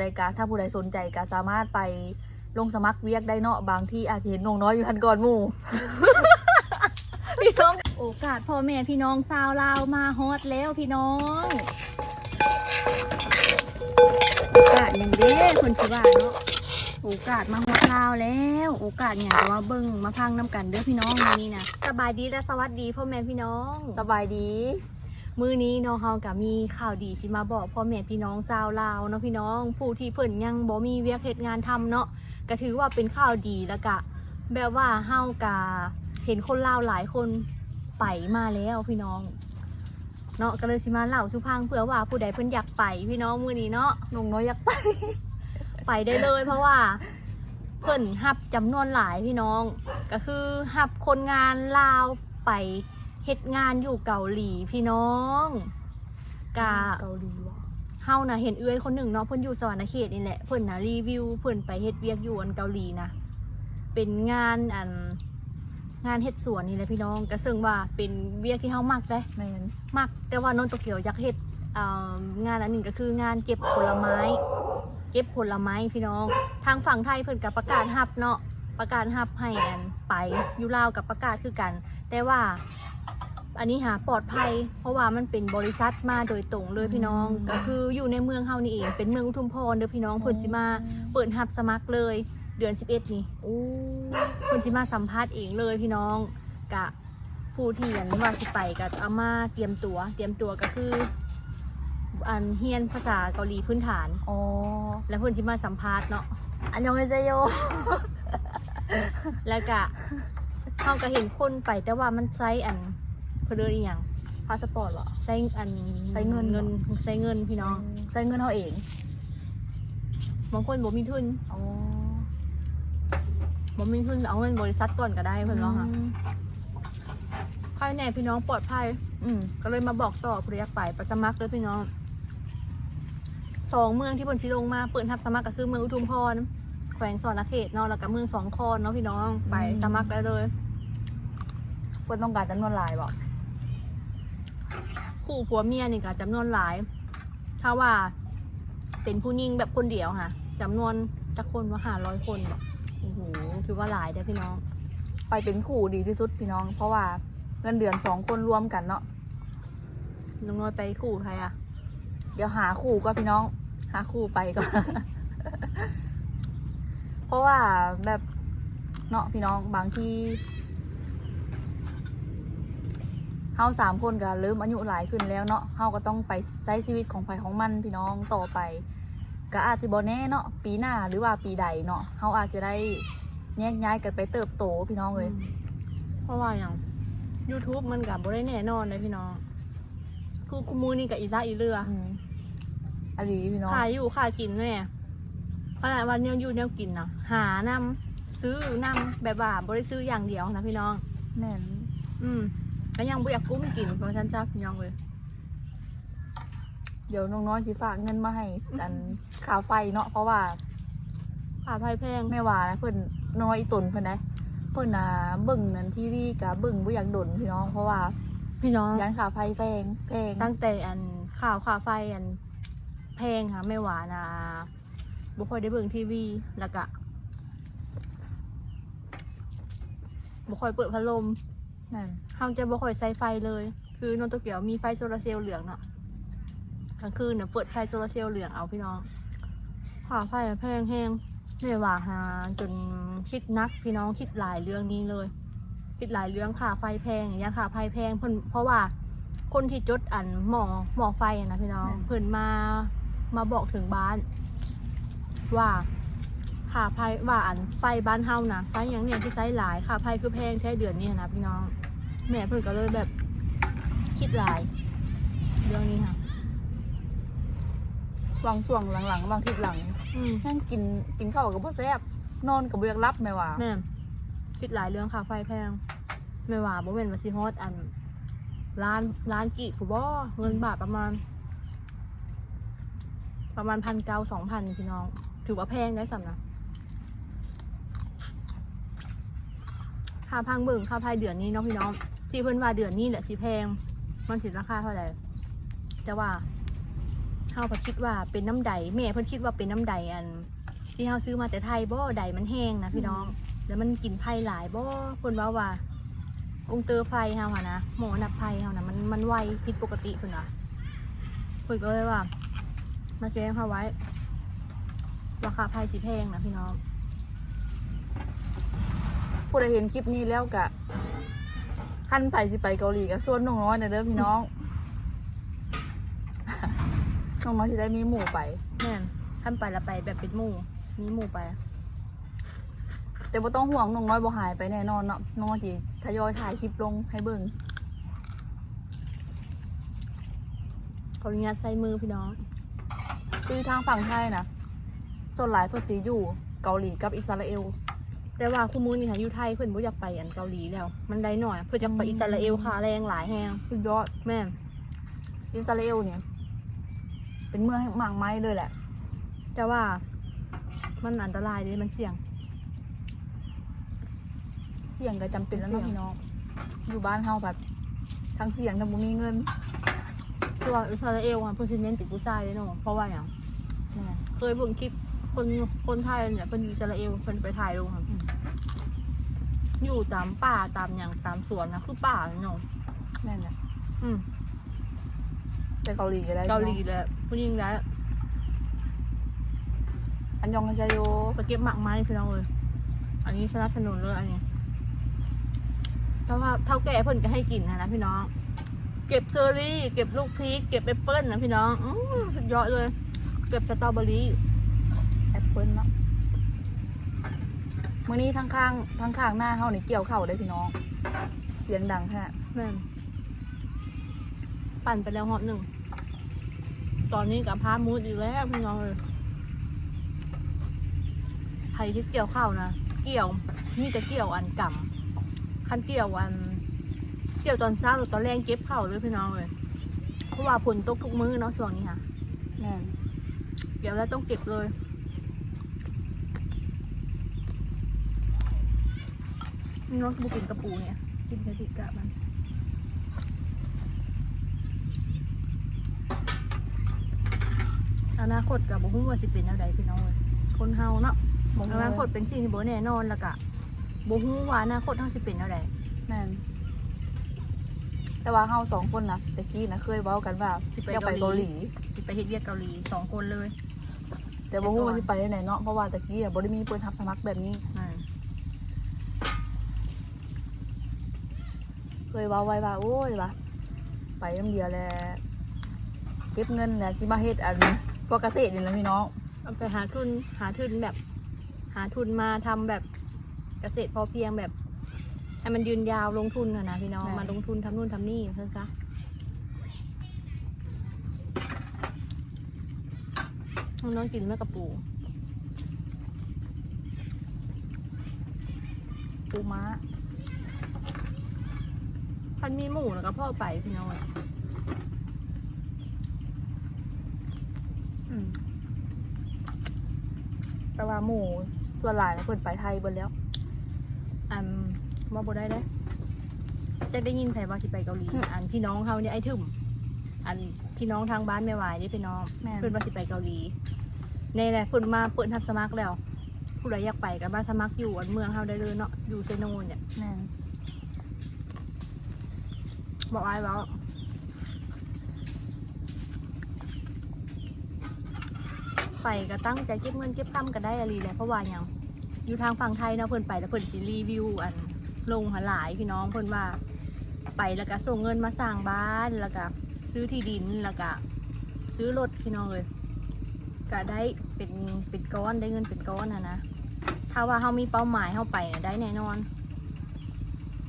ใดกาถ้าผู้ใดสนใจก็สามารถไปลงสมัครเวียกได้เนาะบางที่อาจจะเห็นน้องน้อยอยู่ทันก่อนหมู่ พี่น้องโอกาสพ่อแม่พี่น้องชาวลาวมาฮอดแล้วพี่น้องโอกาสอย่างเด้คนสิว่าเนาะโอกาสมาฮอดลาวแล้ว โอกาสอย่างจะมาเบิ่งมาพังน้ำกันเด้อพี่น้องมื้อนี้นะสบายดีและสวัสดีพ่อแม่พี่น้อง สบายดี มื้อนี้เนาะเฮาก็มีข่าวดีสิมาบอกพ่อแม่พี่น้องชาวลาวเนาะพี่น้องผู้ที่เพิ่นยังบ่มีเวียกเฮ็ดงานทำเนาะก็ถือว่าเป็นข่าวดีแล้วก็แบบว่าเฮาก็เห็นคนลาวหลายคนไปมาแล้วพี่น้องเนาะก็เลยสิมาเล่าสุพังเผื่อว่าผู้ใดเพิ่นอยากไปพี่น้องมื้อนี้เนาะน้องน้อยอยากไป ไปได้เลย เพราะว่าเพิ่นหับจำนวนหลายพี่น้อง ก็คือหับคนงานลาวไป เฮ็ดงานอยู่เกาหลีพี่น้องกะเกาหลีวะเฮานะเห็นเอื้อยคนหนึ่งเนาะเพิ่นอยู่สวรรณเขตนี่แหละเพิ่นนะรีวิวเพิ่นไปเฮ็ดเวียกอยู่อันเกาหลีนะเป็นงานอันงานเฮ็ดสวนนี่แหละพี่น้องก็ซึ่งว่าเป็นเวียกที่เฮามักได้แม่นมัก แต่ว่านนโตเกียวอยากเฮ็ดเอ่องานอันหนึ่งก็คืองานเก็บผลไม้ เก็บผลไม้พี่น้อง ทางฝั่งไทยเพิ่นกับประกาศฮับเนาะประกาศฮับให้อันไปอยู่ลาวกับประกาศคือกัน แต่ว่า อันนี้หาปลอดภัย เพราะว่ามันเป็นบริษัทมาโดยตรงเลยพี่น้อง ก็คืออยู่ในเมืองเฮานี่เอง เป็นเมืองอุทุมพรเด้อพี่น้องเพิ่นสิมาเปิดฮับสมัครเลย เดือน 11 นี่อู้เพิ่นสิมาสัมภาษณ์เองเลยพี่น้องกะผู้ที่ยันว่าสิไปก็เอามาเตรียมตัว เตรียมตัวก็คือ อันเฮียนภาษาเกาหลีพื้นฐาน อ๋อแล้วเพิ่นสิมาสัมภาษณ์เนาะอันยองเฮเซโย แล้วก็เขาก็เห็นคนไปแต่ว่ามันไซอันเพนเดินอีหยังพาสปอร์ตเหรอไซอันไซเงินเงินไซเงินพี่น้องใช้เงินเขาเองบางคนบ่มีทุนอ๋อบ่มีทุนเอาเงินบริษัทก่อนก็ได้เพิ่นว่าค่ะภายในพี่น้องปลอดภัย อืมก็เลยมาบอกต่อผู้ใดอยากไปประสมัครเลยพี่น้องสองเมืองที่เพิ่นสิลงมาเปิดรับสมัครก็คือเมืองอุทุมพรแขวงสอนเขตเนาะแล้วก็เมืองสองคอนเนาะพี่น้องไปสมัครได้เลยเพิ่นต้องการจำนวนหลายบ่ คู่ผัวเมียนี่ก็จำนวนหลาย ถ้าว่าเป็นผู้หญิงแบบคนเดียวค่ะจำนวนจะคนว่าหาร้อยคนบอกโอ้โหถือว่าหลายเด้อพี่น้อง ไปเป็นคู่ดีที่สุดพี่น้อง เพราะว่าเงินเดือนสองคนรวมกันเนาะน้องน้อยไปคู่ใครอะเดี๋ยวหาคู่ก็พี่น้อง หาคู่ไปก่อนเพราะว่าแบบเนาะพี่น้องบางที่เฮาสามคนก็เริ่มอายุหลายขึ้นแล้วเนาะเฮาก็ต้องไปใช้ชีวิตของไผของมันพี่น้องต่อไป ก็อาจจะบ่แน่เนาะปีหน้าหรือว่าปีใดเนาะเฮาอาจจะได้แยกย้ายกันไปเติบโตพี่น้องเลย เพราะว่าอย่าง YouTube มันกับบ่ได้แน่นอนเลยพี่น้อง คือคุมูนี่กับอีซ่าอีเรืออืมอันนี้พี่น้องขายอยู่ขายกินแน่ขนาดวันนี้อยู่แนวกินนะหานำซื้อนำแบบว่าบ่ได้ซื้ออย่างเดียวนะพี่น้องแม่นอืม ก็ยังบ่อยากกุ้มกินเพราะฉันจ้าพี่น้องเลย เดี๋ยวน้องน้อยสิฝากเงินมาให้อันค่าไฟเนาะเพราะว่าขาภัยแพงแม่ว่านะเพิ่นน้อยอีตนเพิ่นได้เพิ่นน่ะเบิ่งนั่นทีวีกับเบิ่งบ่อยากดนพี่น้องเพราะว่าพี่น้องยานค่าไฟแพงแพงตั้งแต่อันข่าวข่าวไฟอันแพงค่ะไม่หวานะบ่ค่อยได้เบิ่งทีวีแล้วก็บ่ค่อยเปิดพัดลม นั่นเฮาจะบ่ค่อยใช้ไฟเลย คือนนโตเกียวมีไฟโซลาร์เซลล์เหลืองเนาะกลางคืนเนี่ยเปิดไฟโซลาร์เซลล์เหลืองเอาพี่น้องค่าไฟอะแพงแห้งไม่ว่าหาจนคิดนักพี่น้องคิดหลายเรื่องนี้เลย คิดหลายเรื่องค่าไฟแพงอย่างเงี้ยค่าไฟแพงเพิ่นเพราะว่าคนที่จดอันหมอหมอไฟอะนะพี่น้องเพิ่นมามาบอกถึงบ้าน ว่าค่าไฟว่าอันไฟบ้านเฮานะไฟอย่างเนี่ยที่ไซหลายค่าไฟคือแพงแท้เดือนนี้นะพี่น้อง แม่เพิ่นก็เลยแบบคิดหลาย เรื่องนี้ค่ะบางช่วงหลังๆบางทีหลังอืมแม่งกินกินข้าวกับบ่แซ่บนอนกับบ่อยากรับแม่ว่าแม่คิดหลายเรื่องค่าไฟแพงไม่ว่าบ่เป็นว่าสิฮอดอันล้านล้านกี่ผู้บ่เงินบาทประมาณ ประมาณพันเก้าสองพันพี่น้อง ถือว่าแพงได้สำนะ ค่าพังเบิ่งค่าไฟเดือนนี้เนาะพี่น้องที่เพิ่นว่าเดือนนี้แหละสิแพง มันสิราคาเท่าไหร่แต่ว่าเฮาเพิ่นคิดว่าเป็นน้ำใดแม่เพิ่นคิดว่าเป็นน้ำใดอัน ที่เฮาซื้อมาแต่ไทยบ่ใดมันแห้งนะพี่น้อง แล้วมันกินไผ่หลายบ่เพิ่นว่าว่ากงเตอร์ไฟเฮาอะนะหมอนับไผ่เฮานะมันมันไวผิดปกติเพิ่นว่าเพิ่นก็เลยว่า มาแจ้งเฮาไว้ราคาไผ่สิแพงนะพี่น้อง ผู้ใดเห็นคลิปนี้แล้วกะขั้นไปสิไปเกาหลีกับส่วนน้องน้อยนะเด้อพี่น้องน้องน้อยสิได้มีหมู่ไปแม่นท่านไปและไปแบบเป็นหมู่มีหมู่ไป แต่บ่ต้องห่วงน้องน้อยบ่หายไปแน่นอนเนาะน้องน้อยสิทยอยถ่ายคลิปลงให้เบิ่งขออนุญาตใส่มือพี่น้อง คือทางฝั่งไทยนะส่วนหลายส่วนสีอยู่เกาหลีกับอิสราเอล แต่ว่าคู่มือนี่ค่ะอยู่ไทยเพิ่นบ่อยากไปอันเกาหลีแล้ว มันได้หน่อย เพิ่นจะไปอืมอิสราเอลค่าแรงหลายแฮงสุดยอดแม่นอิสราเอลเนี่ย เป็นเมืองแห่งหมากไม้เลยแหละ แต่ว่ามันอันตรายเด้มันเสี่ยง เสี่ยงก็จำเป็นแล้วเนาะเสี่ยง พี่น้องอยู่บ้านเฮาแบบทั้งเสี่ยงทั้งบ่มีเงินคือว่าอิสราเอลอะเพิ่นสิเน้นติดผู้ชายเลยเนาะเพราะว่าหยังแม่เคยเบิ่งคลิป คนคนไทยเนี่ยเพิ่นอยู่อิสราเอลเพิ่นไปถ่ายลงค่ะอยู่ตามป่าตามหยังตามสวนนะคือป่าเนาะแม่นนะอืมแต่เกาหลีก็ได้เกาหลีพี่น้องแหละผู้หญิงแล้วอันยองกันจโยไปเก็บหมากไม้พี่น้องเลยอันนี้สนับสนุนเลยอันนี้เพราะว่าเท่าแก่เพิ่นก็ให้กินนะนะพี่น้อง เก็บเชอร์รี่ เก็บลูกพริกเก็บแอปเปิ้ลนะพี่น้องอือสุดยอดเลย เก็บสตรอเบอรี่แอป เปิลเนาะมื้อนี้ทั้งข้างทั้งข้างหน้าเฮานี่เกี่ยวเข้าวได้พี่น้อง เสียงดังแค่แม่นปั่นไปแล้วหอบหนึ่ง ตอนนี้กับพามูดอีกแล้วพี่น้องเลยใครที่เกี่ยวข้าวนะ เกี่ยวนี่จะเกี่ยวอันกำคันเกี่ยวอัน เกี่ยวตอนเช้าหรือตอนแรงเก็บข้าวเลยพี่น้องเลย เพราะว่าฝนตกทุกมื้อเนาะช่วงนี้ค่ะ แม่นเดี๋ยวเราต้องเก็บเลย นี่เน้องบุกินกระปูเนี่ย กินกระดิกกะมันอนาคตกับบุ้งว่าสิเป็นอะไรพี่น้องเลยคนเฮาเนาะบ่อรู้นาคตเป็นสิ่งที่บ่แน่นอนแล้วกะบุ้งว่าอนาคตเฮาสิเป็นอะไรแม่นแต่ว่าเฮาสองคนนะตะกี้นะเคยเว้ากันว่าสิไปอยากไปเกาหลีสิไปเฮ็ดเวียกเกาหลีสองคนเลย แต่บ่ฮู้ว่าสิไปได้ไหนเนาะเพราะว่าตะกี้อะบ่ได้มีเปิดรับสมัครแบบนี้นั่น เคยเว้าไว้ว่าโอ้ยว่าไปน้ำเดียวแหล้วเก็บเงินแหละสิมาเฮ็ดอันพวกเกษตรนี่แหละพี่น้องเอาไปหาทุนหาทุนแบบ หาทุนมาทำแบบเกษตรพอเพียงแบบให้มันยืนยาวลงทุนนะนะพี่น้องใช่มาลงทุนทำนู่นทำนี่เพิ่นซะน้องๆกินแม่กระปูปูม้า พันมีหมูแล้วก็พ่อไปพี่น้องอืมแต่ว่าหมู่ส่วนหลายนะเพิ่นไปไทยเบิดแล้ว อันว่าบ่ได้เด้จะได้ยินใครว่าสิไปเกาหลีอืมอันพี่น้องเขาเนี่ยไอ้ถึมอันพี่น้องทางบ้านไม่ไหวนี่พี่น้องแม่นเพื่อนว่าสิไปเกาหลีในแหละเพื่อนมาเปิดทับสมัครแล้วผู้ใดอยากไปกันมาสมัครอยู่อันเมืองเฮาได้เลยเนาะอยู่เซโนเนี่ยแม่น บอกไอ้ว่าไปก็ตั้งใจเก็บเงินเก็บตั้มกันได้อะไรแหละเพราะว่าอย่างอยู่ทางฝั่งไทยเนาะเพิ่นไปแล้วเพิ่นสิรีวิวอันลงหหลายพี่น้องเพิ่นว่าไปแล้วก็ส่งเงินมาสร้างบ้านแล้วก็ซื้อที่ดินแล้วก็ซื้อรถพี่น้องเลยก็ได้เป็นเป็นก้อนได้เงินเป็นก้อนนะนะถ้าว่าเขามีเป้าหมายเข้าไปนะได้แน่นอน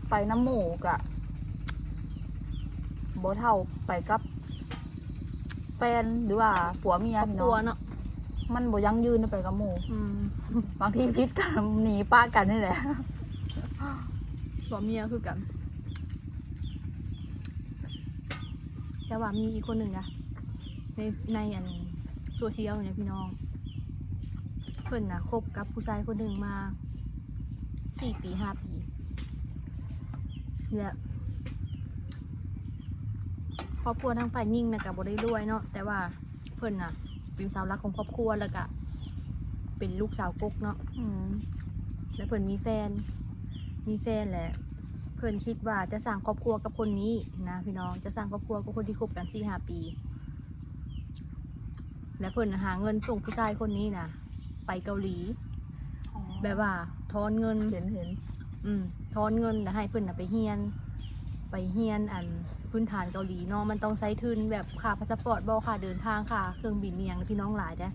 ไปน้ำหมูกะ บ่เท่าไปกับ แฟนหรือว่าผัวเมียครอบพี่คน้รัอวงเนาะมันบ่ยั่งยืนนะไปกับหมู่อืมบางทีพิษกันหนีป้ากันนี่แหละ ผัวเมียคือกัน แต่ว่ามีอีกคนหนึ่งนะในในอันโซเชียลเนี่ยพี่น้องเพิ่นนะคบกับผู้ชายคนหนึ่งมาสี่ปีห้าปีเนี่ย ครอบครัวทางฝ่ายยิ่งนะกับบได้รวยเนาะแต่ว่าเพิ่นพิ่นน่ะ เป็นสาวรักของครอบครัวแล้วก็เป็นลูกสาวกกเนาะอืมแล้วเพิ่นมีแฟน มีแฟนแหละเพิ่นคิดว่าจะสร้างครอบครัวกับคนนี้นะพี่น้องจะสร้างครอบครัวกับคนที่คบกันสี่ห้าปี และเพิ่นน่ะหาเงินส่งผู้ชายคนนี้นะไปเกาหลี แบบว่าทอนเงิน เห็นเห็น อืมทอนเงินแล้วให้เพิ่นน่ะไปเฮียน ไปเฮียนอัน พื้นฐานเกาหลีเนาะมันต้องใช้ทุนแบบค่าพาสปอร์ตบ่ค่าเดินทางค่ะเครื่องบินเนียงพี่น้องหลายเด้อ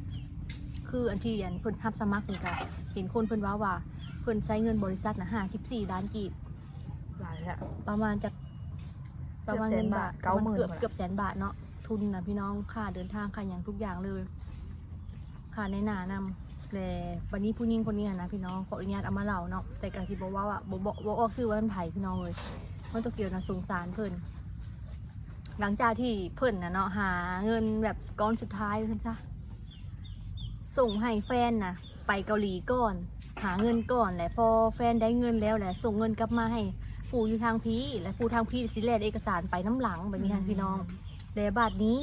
คืออันที่อันเพิ่นทับสมัครนี่ก็เห็นคนเพิ่นว่าว่าเพิ่นใช้เงินบริษัทนะ54ล้านกีบหลายแล้วประมาณจากประมาณเกือบแสนเงินบาบาททเก้าหมื่นเกือบหมดละเกือบแสนบาทเนาะทุนนะพี่น้องค่าเดินทางค่าอย่างทุกอย่างเลยค่าในหนานำแต่วันนี้ผู้หญิงคนนี้อะนะพี่น้องขออนุญาตเอามาเล่าเนาะแต่กะสิบอกว่าว่าบอกบอกบอกออกชื่อว่ามันไผ่พี่น้องเลยมันต้องเกี่ยวกับสงสารเพิ่น หลังจากที่เพิ่นนะเนาะหาเงินแบบก้อนสุดท้ายเพิ่นจ้ะส่งให้แฟนนะไปเกาหลีก่อน หาเงินก่อนแหละพอแฟนได้เงินแล้วแหละส่งเงินกลับมาให้ผู้อยู่ทางพี่ และผู้ทางพี่สิแลดเอกสารไปน้ำหลังแบบนี้ค่ะพี่น้องแต่บาทนี้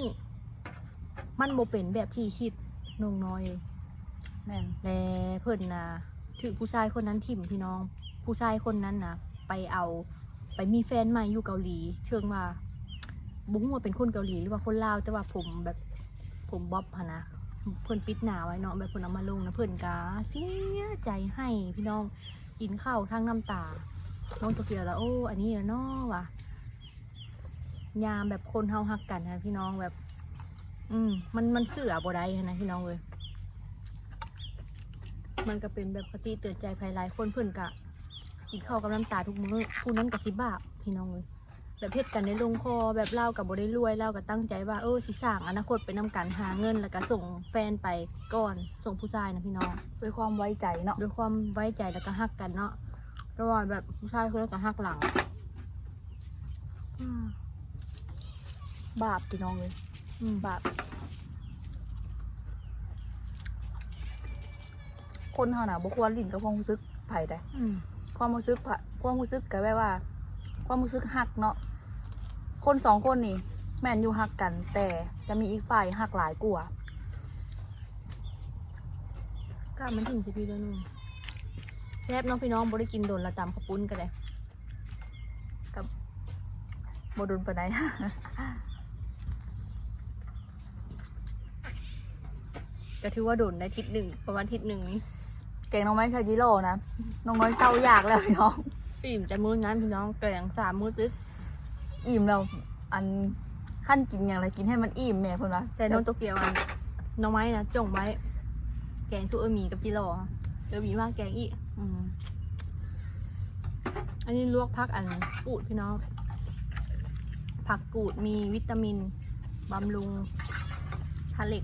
มันโมเป็นแบบที่คิดนงน้อยแม่นและเพิ่นนะถือผู้ชายคนนั้นถิ่มพี่น้อง ผู้ชายคนนั้นนะไปเอาไปมีแฟนใหม่อยู่เกาหลี เชิงว่า บุ้งว่าเป็นคนเกาหลีหรือว่าคนลาวแต่ว่าผมแบบผมบ๊อบหนนะเพิ่อนปิดหนาไว้เนาะแบบเพิ่นเอามาลงนะเพิ่อนกาเสียใจให้พี่น้องกินข้าวทั้งน้ำตา น้องตัวเกียวแล้วโอ้อันนี้นะเนาะว่ะยามแบบคนเฮาฮักกันนะพี่น้องแบบ อืมมันมันเสือบ่ได้นะพี่น้องเลยมันก็เป็นแบบคติเตือนใจภายหลายคนเพื่อนกะกินข้าวกับน้ำตาทุกมื้อผู้นั้นกับสิบ้าพี่น้องเลย แบบเพชรกันในลงคอแบบเล่ากับบ่ได้รวยเล่ากับตั้งใจว่าเออสิสร้างอนาคตไปนำกันหาเงินแล้วก็ส่งแฟนไปก่อนส่งผู้ชายนะพี่น้องด้วยความไว้ใจเนาะด้วยความไว้ใจแล้วก็ฮักกันเนาะระหว่างแบบผู้ชายคนนั้นก็ฮักหลังอืมบาปพี่น้องเลยอืมบาปคนเฮาน่ะบ่ควรลิ้นกับความรู้สึกไผได้อืมความรู้สึกผะความรู้สึกก็แปลว่า ความรู้สึกหักเนาะคนสองคนนี่ แม่นอยู่หักกัน แต่จะมีอีกฝ่ายหักหลายกว่ากล้ามันถึงสิพี่แล้วนุ่มแซ่บน้องพี่น้องบ่ได้กินโดนละจำข้าวปุ้นกันเลยกับโดุลปานใดก็ถือว่าโดนได้ทิศหนึ่งประมาณทิศหนึ่งนี้เก่งน้องไม้ชาจิโร่นะน้องน้อยเศร้าอยากแล้วพี่น้อง อิ่มจะมื้อนั้นพี่น้องแกงสามมื้อตึ๊ดอิ่มแล้วอันขั้นกินอย่างไรกินให้มันอิ่มแม่เพิ่นว่าแต่น้องโตเกียวอันน้องไม้นะจงไว้ แกงซุเออมีกับจิโร่เออมีว่าแกงอีกอืมอันนี้ลวกพักอันกูดพี่น้อง ผักกูดมีวิตามินบำรุงทาเล็ก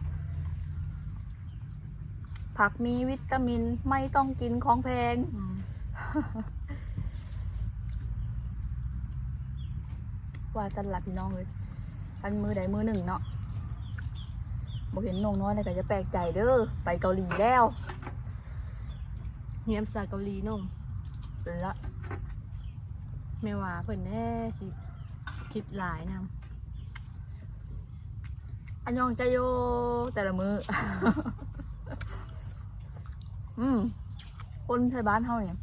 ผักมีวิตามินไม่ต้องกินของแพง อืม ว่ากันละพี่น้องเลยอันมือใดมือหนึ่งเนาะบ่เห็นน้องน้อยเลยก็จะแปลกใจเด้อไปเกาหลีแล้วเฮียมจากเกาหลีนุ่มละไม่ว่าเพิ่นแน่สิคิดหลายนะอันยองใจโยแต่ละมือ อืมคนไทยบ้านเฮาเนี่ย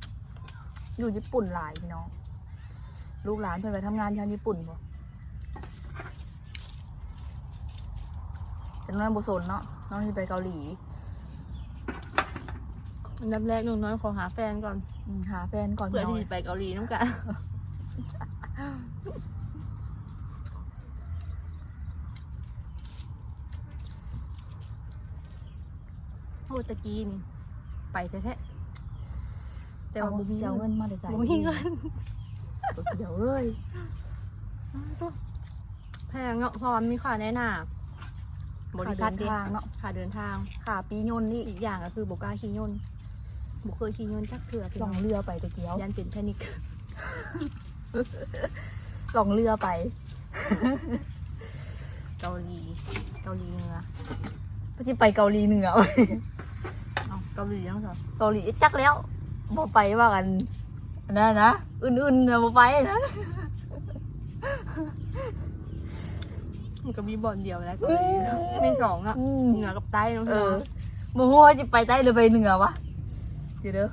อยู่ญี่ปุ่นหลายพี่น้อง ลูกหลานเพิ่นไปทำงานทางญี่ปุ่นบ่แต่น้องบ่สนเนาะน้องที่ไปเกาหลี อันดับแรกหนุ่มน้อยขอหาแฟนก่อนอืมหาแฟนก่อนเพื่อพี่น้องที่จะไปเกาหลีน้ำกันโอ้ตะกี้นี่ ไปแท้ๆแต่ว่าบุมีเจ้าเงิเงินนมาแต่ใส่บุมีเงิน เดี๋ยวเอ้ยแพงเนาะเพราะว่ามีค่าแน่นาบริค่าษัเดิทนทางเนาะค่าเดินทางค่าปียนต์นี่อีกอย่างก็คือบุกล้าขี่ยนต์บุเคยขี่ยนต์จักเถื่อพี่ล่น้อองงเรือไปตะเกียวยันเป็นแพนิคล่องเรือไปเกาหลีเกาหลีเหนือก็จะไปเกาหลีเหนือเอาเกาหลียังสอนเกาหลีจักแล้วบอไปว่ากันอันนั่นนะ อื่นๆนะบอไปนะมันก็มีบอลเดียวแล้วก็เลยไม่สองอะอืมเหนือกับใต้น้องเอพี่น้อองโมโหว่าจะไปใต้หรือไปเหนือวะเดี๋ยวเด้อ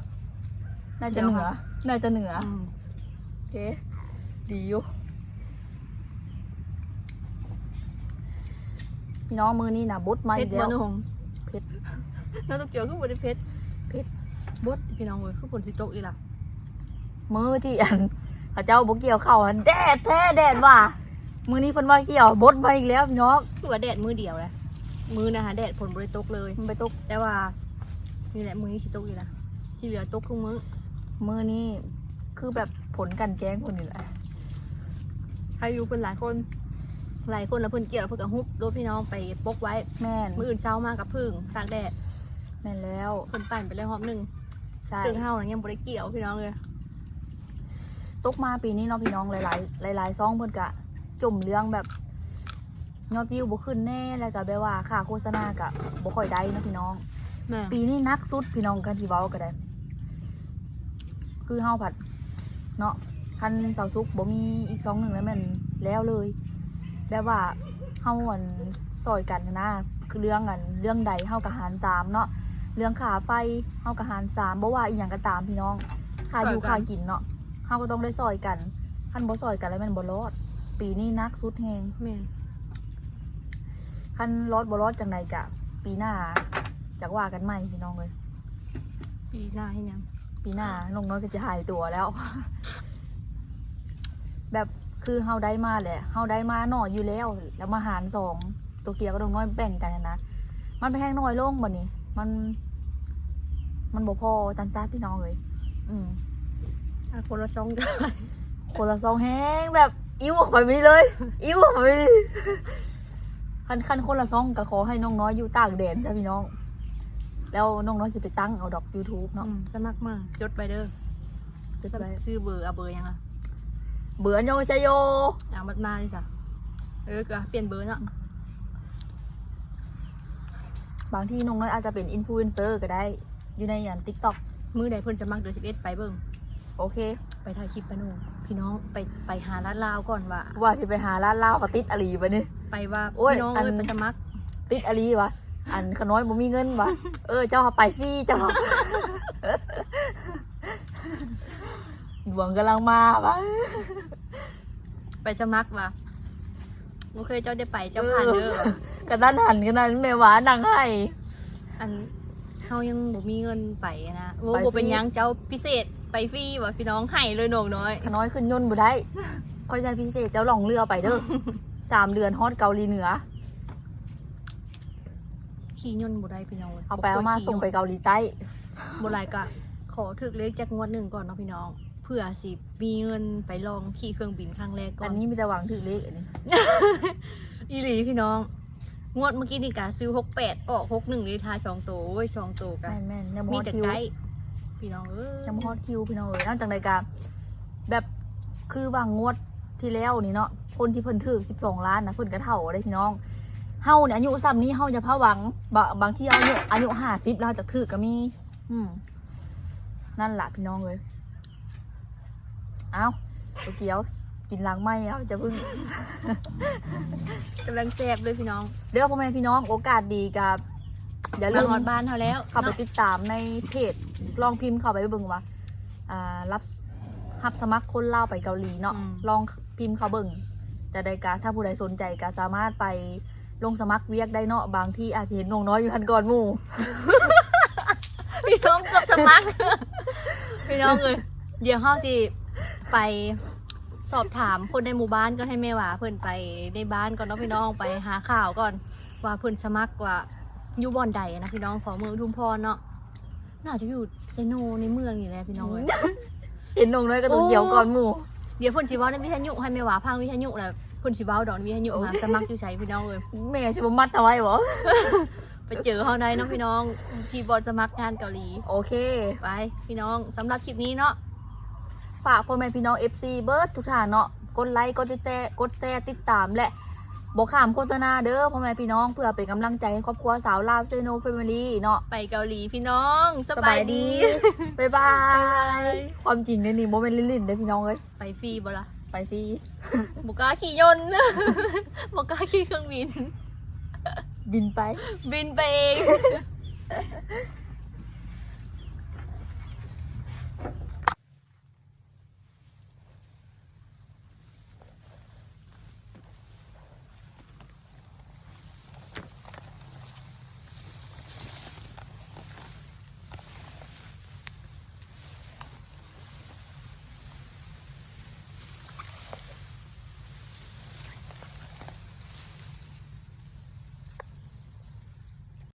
น่าจะเหนือน่าจะเหนือมโอเคดีอยู่พี่น้องมือนี่นะบดมาเพอีชรกบแล้อวลหงเพชร น้องตะเกียวคือบ่ได้เพชรเพชรบดพี่น้องเว้ยคือผลที่ตกอีหล่ะ มือที่อันเขาเจ้าบกเกี่ยวเข้าอันแดดแท้แดดว่ะมือนี้เพิ่นว่าเกี่ยวบดมาอีกแล้วพี่น้องคือว่าแดดมือเดียวแหละมือนะคะแดดผลบริตกเลยมันไปตกแต่ว่านี่แหละมือนี้สิตกอีกละที่เหลือตกทุกมือมือนี้คือแบบผลกันแกล้งคนนี่แหละใครอยู่เพิ่นหลายคนหลายคนแล้วเพิ่นเกี่ยวแล้วเพิ่นก็ฮุบรถพี่น้องไปปกไว้แม่นมืออื่นเช้ามากับพึ่งตากแดดแม่นแล้วเพิ่นปั่นไปเลยหอบหนึ่งใช่ซึ่งเฮาน่ะยังบ่ได้เกี่ยวพี่น้องเลย ตกมาปีนี้เนาะพี่น้องหลาย ๆ หลาย ๆ ซองเพิ่นกะจมเรื่องแบบยอดวิวบ่ขึ้นแน่แล้วก็แบบว่าค่าโฆษณากะบ่ค่อยได้เนาะพี่น้องแม่ปีนี้นักสุดพี่น้องกันที่เว้าก็ได้ คือเฮาผัด เนาะคันเสาซุกบ่มีอีกซองหนึ่งแล้วแมันแล้วเลย แบบว่าเฮาอันซอยกันนะคือเรื่องอันเรื่องใดเฮากะหารสามเนาะเรื่องขาไฟเฮากะหารสามบ่ว่าอีหยังก็ตามพี่น้องค่าอยู่ค่ากินเนาะ เฮาก็ต้องได้ซอยกันคันบ่ซอยกันแล้วแมันบ่รอด ปีนี้นักสุดแฮงแม่คันรอดบ่รอดจังใดกะ ปีหน้าจักว่ากันใหม่พี่น้องเลย ปีหน้าให้ยังปีหน้าน้องน้อยก็จะหายตัวแล้ว แบบคือเฮาได้มาแหละเฮาได้มาหน่อยอยู่แล้ว แล้วมาหารสองตัวเกียวก็ต้องน้อยแบ่งกันนะนะมันไปแห้งน้อยลงบ่นี่มัน มันบ่พอตันซาพี่น้องเลย อืม อะคนละสองเดือนคนละซองแห้งแบบ อิ่วออกไปไม่เลย อิ่วออกไปไม่คันคันคนละซองก็ขอให้น้องน้อยอยู่ต่างแดนจ้ะพี่น้อง แล้วน้องน้อยสิไปตั้งเอาดอก YouTube เนาะอืมสมัครมาจดไปเด้อจะไปชื่อเบอร์เอาเบอร์ยังอะเบื่อโยชโย เอามามาดิจ้ะเออก็เปลี่ยนเบอร์เนาะบางที่น้องน้อยอาจจะเป็นอินฟลูเอนเซอร์ก็ได้ อยู่ในอย่างทิกตอกมือใดเพิ่นจะมักเดือนสิบเอ็ดไปเบิ่ง โอเค ไปถ่ายคลิปไปนู่นพี่น้องไปไปหาร้านลาวก่อนว่า ว่าสิไปหาร้านเหล้ากับติดอาลีปะนี่ไปว่าโอ้ยพี่น้องอันเอ้ยไปสมัครติดอาลีวะอันขน้อยบ่มีเงินวะเออเจ้าไปฟรีเจ้าดวงกำลังมาวะ ไปสมัครว่ะโอเคเจ้าได้ไปเจ้าผ่านเด้อว่ะกันด้านหันกันนั้นแม่หวานังให้ อันเฮายังบ่มีเงินไปนะโอ้ไปฟรีบ่เป็นหยังเจ้าพิเศษ ไปฟรีว่ะพี่น้องให้เลยน้องน้อย ขน้อยขึ้นยนต์บ่ได้ค่อยใจพิเศษเจ้าหลองเรือไปเด้อ สามเดือนฮอดเกาหลีเหนือ ขี่ยนต์บ่ได้พี่น้องว้ยเอาไปเอามาบ่คยขี่ส่งไปยนต์เกาหลีใต้บ่หลายก็ขอถึกเลขจากงวดหนึ่งก่อนเนาะพี่น้องเพื่อสิมีเงินไปลองขี่เครื่องบินครั้งแรกก่ออันนนี้มีแต่หวังถึงเลขอันนี้อีหลีพี่น้อง งวดเมื่อกี้นี่กะซื้อหกแปดออกหกหนึ่งเลยทายสองตัวโอ้ยสองตัวกันแม่นแม่นๆยังบ่มีฮอดแต่คิวไกด์ พี่น้องเอ้ยยังบ่ฮอดคิวพี่น้องเอ้ยนอกจากรายการแบบคือว่างงวดที่แล้วนี่เนาะคนที่เพิ่นถือ12ล้านนะเพิ่นก็เท่าได้พี่น้องเฮาเนี่ยอายุซ้ำนี้เฮาจะพะหวังบะบางที่เอายุอายุ50แล้วจะถือก็มี อืม นั่นแหละพี่น้องเลยเอาตัวเกียวกินหลังไม่เอาจะพึ่งกำลังแซ่บเลยพี่น้องเดี๋ยวพ่อแม่พี่น้องโอกาสดีกับ อย่าลืมามฮอดบ้านเขาแล้วเข้าไปเนาะติดตามในเพจลองพิมพ์เข้าไปเบิ่งว่าอ่ารับรับสมัครคนเล่าวไปเกาหลีเนาะลองพิมพ์เข้าเบิ่งจะได้การถ้าผู้ใดสนใจก็สามารถไปลงสมัครเวียกได้เนาะบางที่อาจจะเห็นน้องน้อยอยู่ทันก่อนหมู่ พี่น้องเกับสมัคร พี่น้องเลยเดี๋ยวเฮาสิไปสอบถามคนในหมู่บ้านก็ให้แม่ว่าเพิ่นไปในบ้านก่อนเนาะพี่น้องไปหาข่าวก่อน ว่าเพิ่นสมัครว่า อยู่บ่อนใดนะพี่น้องขอเมืองอุทุมพรเนาะน่าจะอยู่เซโนในเมืองนี่แหละพี่น้องเลยเห็นน้องน้อยก็ต้องเกี่ยวก่อนหมู่เดี๋ยวเพิ่นสิเว้าในวิทยุให้แม่ว่าพังวิทยุน่ะเพิ่นสิเว้าดอกในวิทยุโอ้หาสมัครอยู่ใช้พี่น้องเลยแม่จะมามัดเอาไว้บ่ไปเจอเฮาได้เนาะพี่น้องที่บอลสมัครงานเกาหลี โอเค ไปพี่น้องสำหรับคลิปนี้เนาะ ฝากพ่อแม่พี่น้อง FC เบิร์ดทุกท่านเนาะ กดไลค์ กดติดแตกดแชร์ติดตามและ บอกขามโฆษณาเด้อพ่อแม่พี่น้องเพื่อเป็นกำลังใจให้ครอบครัวสาวลาวเซโนแฟมิลี่เนาะไปเกาหลีพี่น้องสบายดีบ๊ายบายความจริงเนี่ยนี่โมเมนต์ลิ่นๆเด้อพี่น้องเอ้ยไปฟรีบ่ละไปไปสิบุกล้าขี่ยนต์บุกล้าขี่เครื่องบิน บินไป บินไปเอง